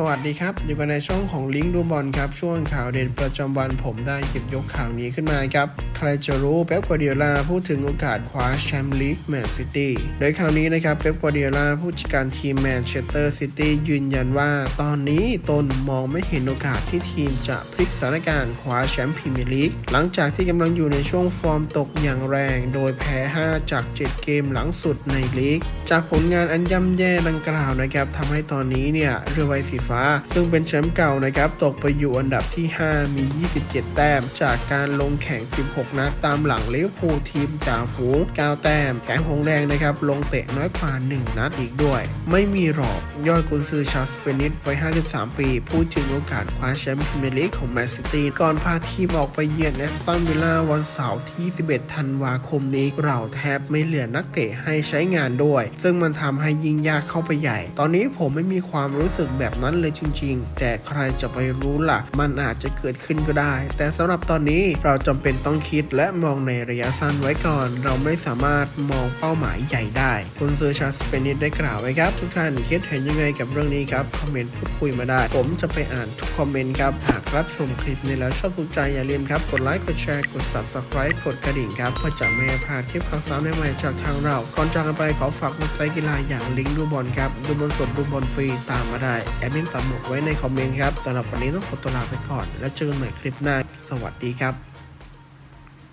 สวัสดีครับ อยู่กันในช่องของลิงก์ดูบอลครับ ช่วงข่าวเด่นประจำวันผมได้หยิบยกข่าวนี้ขึ้นมาครับ ใครจะรู้เป๊ปกวาร์ดิโอลาพูดถึงโอกาสคว้าแชมป์ลีกแมนซิตี้โดยข่าวนี้นะครับเป๊ปกวาร์ดิโอลาผู้จัดการทีมแมนเชสเตอร์ซิตี้ยืนยันว่า ตอนนี้ตนมองไม่เห็นโอกาสที่ทีมจะพลิกสถานการณ์คว้าแชมป์พรีเมียร์ลีกหลังจากที่กำลังอยู่ในช่วงฟอร์มตกอย่างแรง โดยแพ้ 5 จาก 7 เกมหลังสุดในลีกจากผลงานอันย่ำแย่ดังกล่าวนะครับทำให้ตอนนี้เนี่ยเรือใบสีฟ้า ซึ่งเป็นแชมป์เก่านะครับตกไปอยู่อันดับที่ 5 มี 27 แต้ม จากการลงแข่ง 16 นัดตามหลังลิเวอร์พูลทีมจ่าฝูง9แต้มแถมหงแดงนะครับลงเตะน้อยกว่า 1 นัดอีกด้วย ไม่มีหรอกยอดกุนซือชาวสเปนิสวัย53 ปี พูดถึงโอกาสคว้าแชมป์พรีเมียร์ลีกของแมนซิตี้ก่อนพาทีมออกไปเยือนแอสตันวิลล่าวันเสาร์ที่ 11 ธันวาคมนี้ เราแทบไม่เหลือนักเตะให้ใช้งานด้วย ซึ่งมันทำให้ยิ่งยากเข้าไปใหญ่ ตอนนี้ผมไม่มีความรู้สึกแบบนั้นเลยจริง ๆ แต่ใครจะไปรู้ล่ะ มันอาจจะเกิดขึ้นก็ได้ แต่สำหรับตอนนี้เราจำเป็นต้องคิดและมองในระยะสั้นไว้ก่อน เราไม่สามารถมองเป้าหมายใหญ่ได้ คุณเซอร์ชาสเปนิสได้กล่าวไว้ครับ ทุกท่านคิดเห็นยังไงกับเรื่องนี้ครับ คอมเมนต์พูดคุยมาได้ ผมจะไปอ่านทุกคอมเมนต์ครับ หากรับชมคลิปนี้แล้วชอบถูกใจอย่าลืมครับ กดไลค์ กดแชร์ กด subscribe กดกระดิ่งครับเพื่อจะไม่พลาดคลิปข่าวสารใหม่ๆจากทางเรา ก่อนจากกันไปขอฝากเว็บไซต์กีฬาอย่างลิงก์ดูบอลครับ ดูบอลสดดูบอลฟรีตามมาได้แอดมินปักหมุดไว้ในคอมเมนต์ครับสำหรับวันนี้ต้องขอตัวลาไปก่อน แล้วเจอกันใหม่คลิปหน้า สวัสดีครับ